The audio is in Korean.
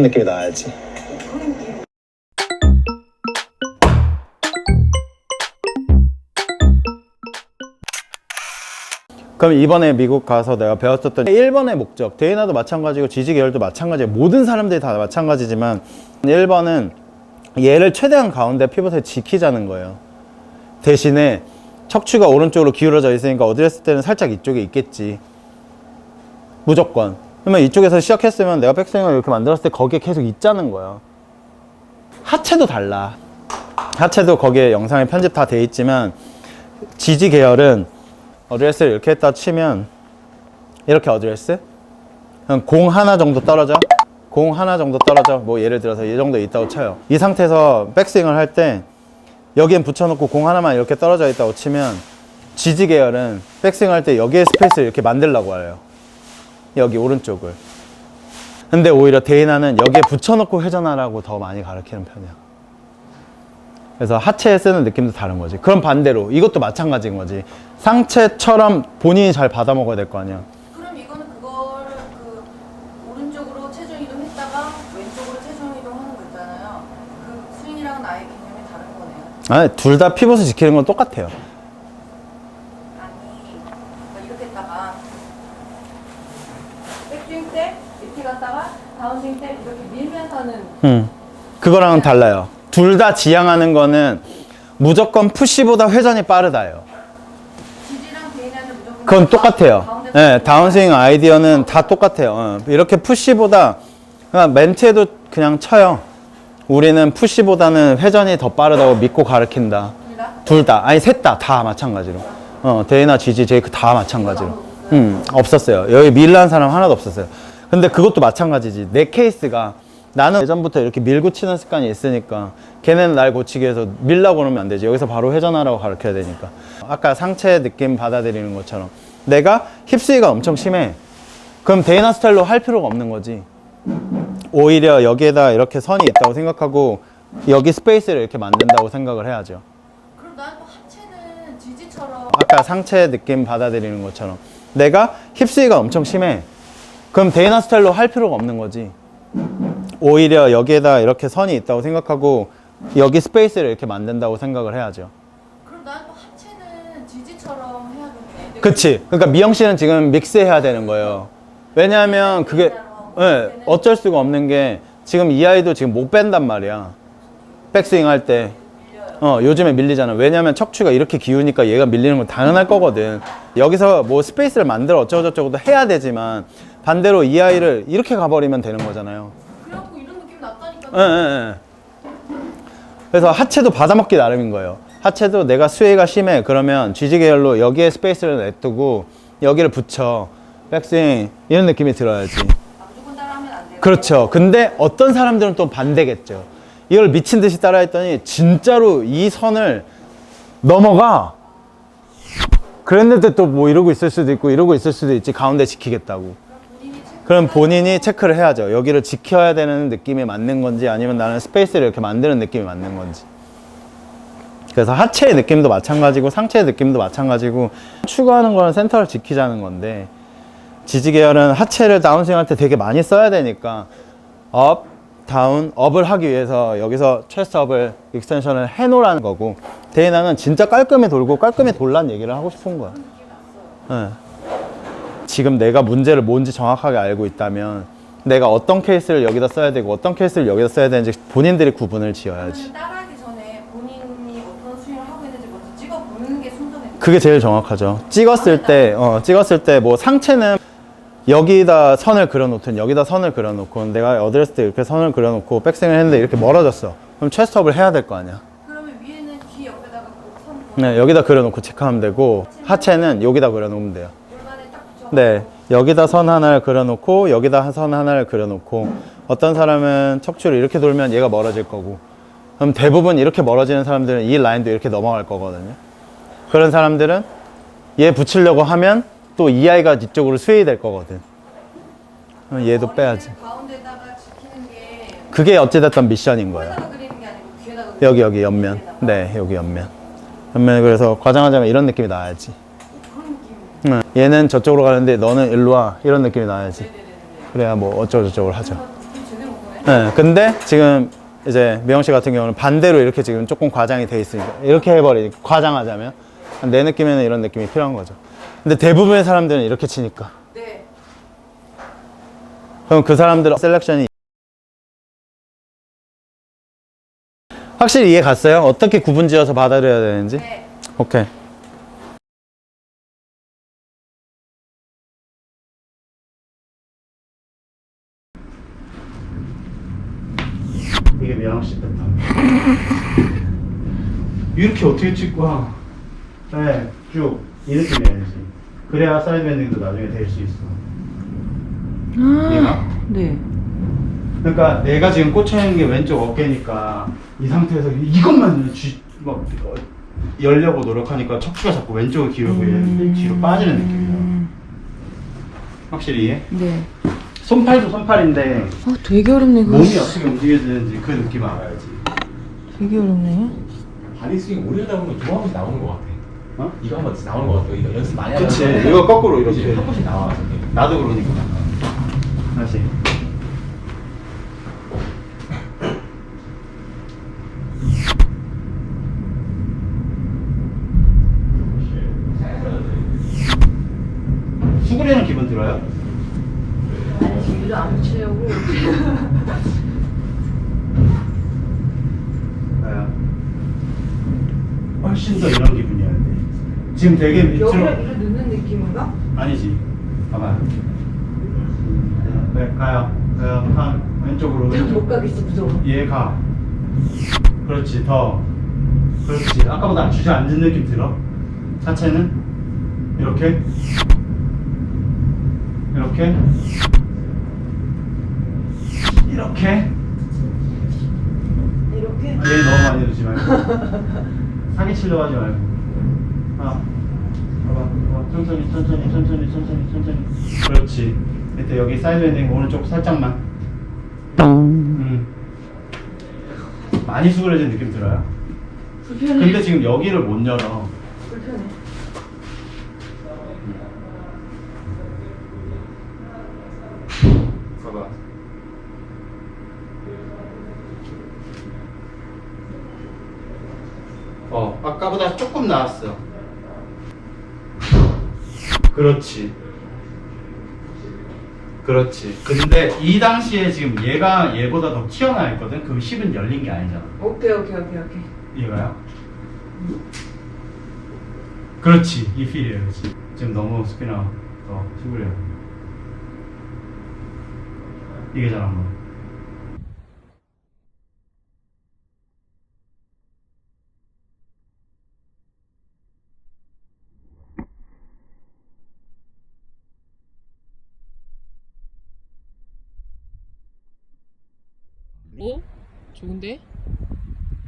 이런 느낌이 나야지. 그럼 이번에 미국 가서 내가 배웠었던 1번의 목적, 데이나도 마찬가지고 지지 계열도 마찬가지고 모든 사람들이 다 마찬가지지만 1번은 얘를 최대한 가운데 피벗에 지키자는 거예요. 대신에 척추가 오른쪽으로 기울어져 있으니까 어드레스 때는 살짝 이쪽에 있겠지. 무조건. 그러면 이쪽에서 시작했으면 내가 백스윙을 이렇게 만들었을 때 거기에 계속 있자는 거야. 하체도 달라. 하체도 거기에 영상에 편집 다 돼 있지만 지지 계열은 어드레스를 이렇게 했다 치면 이렇게 어드레스? 공 하나 정도 떨어져? 공 하나 정도 떨어져? 뭐 예를 들어서 이 정도 있다고 쳐요. 이 상태에서 백스윙을 할 때 여기엔 붙여놓고 공 하나만 이렇게 떨어져 있다고 치면 지지 계열은 백스윙 할 때 여기에 스페이스를 이렇게 만들라고 해요 여기 오른쪽을 근데 오히려 데이나는 여기에 붙여놓고 회전하라고 더 많이 가르치는 편이야 그래서 하체에 쓰는 느낌도 다른 거지. 그럼 반대로 이것도 마찬가지인 거지. 상체처럼 본인이 잘 받아 먹어야 될 거 아니야. 그럼 이거는 그거를 그 오른쪽으로 체중 이동했다가 왼쪽으로 체중 이동하는 거 있잖아요. 그 스윙이랑은 아예 개념이 다른 거네요. 아니, 둘 다 피벗을 지키는 건 똑같아요. 아니, 그러니까 이렇게 했다가 백스윙 때 이렇게 갔다가 다운스윙 때 이렇게 밀면서 하는 음. 그거랑은 달라요. 둘 다 지향하는 거는 무조건 푸시보다 회전이 빠르다요. 그건 똑같아요. 네, 다운스윙 아이디어는 다 똑같아요. 어, 이렇게 푸시보다 그냥 멘트에도 그냥 쳐요. 우리는 푸시보다는 회전이 더 빠르다고 믿고 가르친다. 둘 다, 아니 셋 다, 다 마찬가지로. 어, 데이나 지지, 제이크 다 마찬가지로. 음, 없었어요. 여기 밀란 사람 하나도 없었어요. 근데 그것도 마찬가지지. 내 케이스가 나는 예전부터 이렇게 밀고 치는 습관이 있으니까 걔네는 날 고치기 위해서 밀라고 그러면 안 되지. 여기서 바로 회전하라고 가르쳐야 되니까. 아까 상체 느낌 받아들이는 것처럼 내가 힙스위가 엄청 심해. 그럼 데이나 스타일로 할 필요가 없는 거지. 오히려 여기에다 이렇게 선이 있다고 생각하고 여기 스페이스를 이렇게 만든다고 생각을 해야죠. 그럼 난또 하체는 지지처럼 아까 상체 느낌 받아들이는 것처럼 내가 힙스위가 엄청 심해. 그럼 데이나 스타일로 할 필요가 없는 거지. 오히려 여기에다 이렇게 선이 있다고 생각하고 여기 스페이스를 이렇게 만든다고 생각을 해야죠. 그럼 난 또 하체는 지지처럼 해야겠네. 그치. 그러니까 미영 씨는 지금 믹스해야 되는 거예요. 왜냐하면 그게 예, 어쩔 수가 없는 게 지금 이 아이도 지금 못 뺀단 말이야. 백스윙 할 때. 어, 요즘에 밀리잖아. 왜냐면 척추가 이렇게 기우니까 얘가 밀리는 건 당연할 거거든. 여기서 뭐 스페이스를 만들어 어쩌고저쩌고도 해야 되지만 반대로 이 아이를 이렇게 가버리면 되는 거잖아요. 예, 예, 예. 그래서 하체도 받아먹기 나름인 거예요. 하체도 내가 수혜가 심해. 그러면 GG 계열로 여기에 스페이스를 냅두고 여기를 붙여. 백스윙 이런 느낌이 들어야지. 그렇죠. 근데 어떤 사람들은 또 반대겠죠. 이걸 미친 듯이 따라했더니 진짜로 이 선을 넘어가. 그랬는데 또 뭐 이러고 있을 수도 있고 이러고 있을 수도 있지. 가운데 지키겠다고. 그럼 본인이 체크를 해야죠. 여기를 지켜야 되는 느낌이 맞는 건지 아니면 나는 스페이스를 이렇게 만드는 느낌이 맞는 건지. 그래서 하체의 느낌도 마찬가지고 상체의 느낌도 마찬가지고 추구하는 거는 센터를 지키자는 건데 지지 계열은 하체를 다운스윙 할 때 되게 많이 써야 되니까 업, 다운, 업을 하기 위해서 여기서 체스트 업을 익스텐션을 해놓으라는 거고 데이나는 진짜 깔끔히 돌고 깔끔히 돌란 얘기를 하고 싶은 거야. 예. 지금 내가 문제를 뭔지 정확하게 알고 있다면 내가 어떤 케이스를 여기다 써야 되고 어떤 케이스를 여기다 써야 되는지 본인들이 구분을 지어야지. 따라하기 전에 본인이 어떤 스윙을 하고 있는지 먼저 찍어 보는 게 순서네. 그게 제일 정확하죠. 찍었을 때, 어, 찍었을 때 뭐 상체는 여기다 선을 그려놓든 여기다 선을 그려놓고 내가 어드레스 때 이렇게 선을 그려놓고 백스윙을 했는데 이렇게 멀어졌어. 그럼 체스트업을 해야 될 거 아니야. 그러면 위에는 귀 옆에다가 꼭선 네, 여기다 그려놓고 체크하면 되고 하체는 여기다 그려놓으면 돼요. 네, 여기다 선 하나를 그려놓고 여기다 선 하나를 그려놓고 어떤 사람은 척추를 이렇게 돌면 얘가 멀어질 거고 그럼 대부분 이렇게 멀어지는 사람들은 이 라인도 이렇게 넘어갈 거거든요. 그런 사람들은 얘 붙이려고 하면 또 이 아이가 이쪽으로 스웨이 될 거거든. 그럼 얘도 빼야지. 그게 어찌됐든 미션인 거예요. 여기 여기 옆면. 네, 여기 옆면. 옆면 그래서 과장하자면 이런 느낌이 나야지. 응. 얘는 저쪽으로 가는데 너는 일로 와 이런 느낌이 나야지. 네네네네. 그래야 뭐 어쩌고저쩌고 하죠. 네, 근데 지금 이제 미영 씨 같은 경우는 반대로 이렇게 지금 조금 과장이 돼 있으니까 이렇게 해버리 과장하자면 내 느낌에는 이런 느낌이 필요한 거죠. 근데 대부분의 사람들은 이렇게 치니까 네. 그럼 그 사람들 셀렉션이 확실히 이해 갔어요? 어떻게 구분지어서 받아들여야 되는지? 네. 오케이. 씨 패턴. 이렇게 어떻게 찍고 하? 네, 쭉 이렇게 내야지. 그래야 사이드 밴딩도 나중에 될 수 있어. 이해가? 네. 그러니까 내가 지금 꽂혀 있는 게 왼쪽 어깨니까 이 상태에서 이것만 쥐, 막 어, 열려고 노력하니까 척추가 자꾸 왼쪽으로 기울고 얘 뒤로 빠지는 느낌이야. 확실히 이해? 네. 손팔도 손팔인데 아, 되게 어렵네. 그거. 몸이 어떻게 움직여지는지 그 느낌 알아야지. 되게 어렵네. 다리 스윙 오래 하다 보면 이거 한 번씩 나오는 것 같아. 어? 이거 한 번씩 나오는 것 같아. 이거 연습 많이 하다 그치. 보면 이거 거꾸로 이렇게. 한 번씩 나와. 저게. 나도 그러니까. 다시. 수그리는 기분 들어요? 아니, 지금 일을 안 붙이려고. 네. 훨씬 더 이런 기분이야. 근데. 지금 되게 밑으로. 여기를 넣는 느낌인가? 아니지. 봐봐요. 네, 가요. 가요. 한 왼쪽으로. 못 가겠어, 무서워. 얘 가. 그렇지, 더. 그렇지. 아까보다 주저앉은 느낌 들어? 하체는? 이렇게? 이렇게? 이렇게? 이렇게? 얘 너무 많이 넣지 말고. 사기 치려고 하지 말고. 하나. 봐봐. 봐봐. 천천히, 천천히, 천천히, 천천히, 천천히. 그렇지. 이때 여기 사이드 밴딩 오른쪽 살짝만. 음. 많이 수그러진 느낌 들어요? 불편해. 근데 지금 여기를 못 열어. 불편해. 봐봐. 어, 아까보다 조금 나았어. 그렇지. 그렇지. 근데 이 당시에 지금 얘가 얘보다 더 튀어나와 있거든? 그럼 10은 열린 게 아니잖아. 오케이, 오케이, 오케이, 오케이. 이해가요? 그렇지. 이 필이에요. 그렇지. 지금 너무 스피너 더 수그려요. 이게 잘한 거. 어? 좋은데?